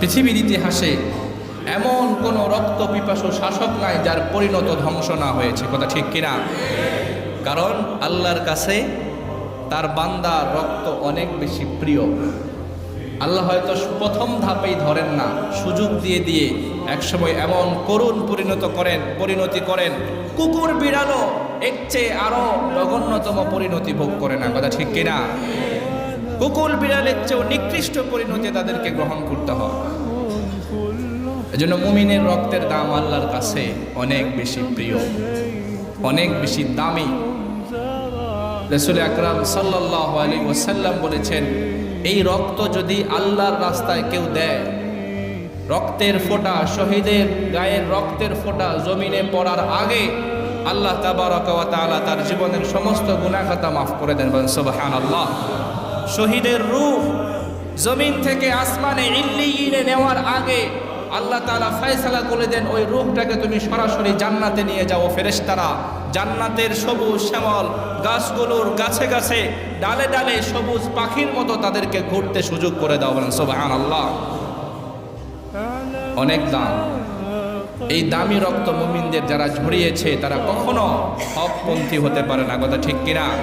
পৃথিবীর ইতিহাসে এমন কোন রক্ত পিপাসু শাসক নাই যার পরিণত ধ্বংস না হয়েছে। কথা ঠিক কিনা? কারণ আল্লাহর কাছে তার বান্দার রক্ত অনেক বেশি প্রিয়। আল্লাহ হয়তো প্রথম ধাপেই ধরেন না, সুযোগ দিয়ে দিয়ে একসময় এমন করুণ পরিণত করেন, পরিণতি করেন, কুকুর বিড়ালও এর চেয়ে আরও জঘন্যতম পরিণতি ভোগ করে না। কথা ঠিক কিনা? কুকুর বিড়ালের চেয়েও নিকৃষ্ট পরিণতি তাদেরকে গ্রহণ করতে হয়। এজন্য মুমিনের রক্তের দাম আল্লাহর কাছে অনেক বেশি প্রিয়, অনেক বেশি দামি। রসুল আকরাম সাল্লাহ আলী ওসাল্লাম বলেছেন, এই রক্ত যদি আল্লাহর রাস্তায় কেউ দেয়, রক্তের ফোঁটা শহীদের গায়ের রক্তের ফোঁটা জমিনে পড়ার আগে আল্লাহ তাবারকালা তার জীবনের সমস্ত গুণাখাতা মাফ করে দেন বলেন আল্লাহ শহীদের রূহ জমিন থেকে আসমানে ইল্লিগিনে নেওয়ার আগে আল্লাহ তালা ফয়সালা করে দেন, ওই রূপটাকে তুমি সরাসরি জান্নাতে নিয়ে যাও ফেরেশতারা। জান্নাতের সবুজ শ্যামল গাছগুলোর গাছে গাছে ডালে ডালে সবুজ পাখির মতো তাদেরকে ঘুরতে সুযোগ করে দাও বলেন সোবাহান আল্লাহ অনেক দাম। এই দামি রক্ত মুমিনদের যারা ঝরিয়েছে তারা কখনো হকপন্থী হতে পারে না, কথা ঠিক কিনা?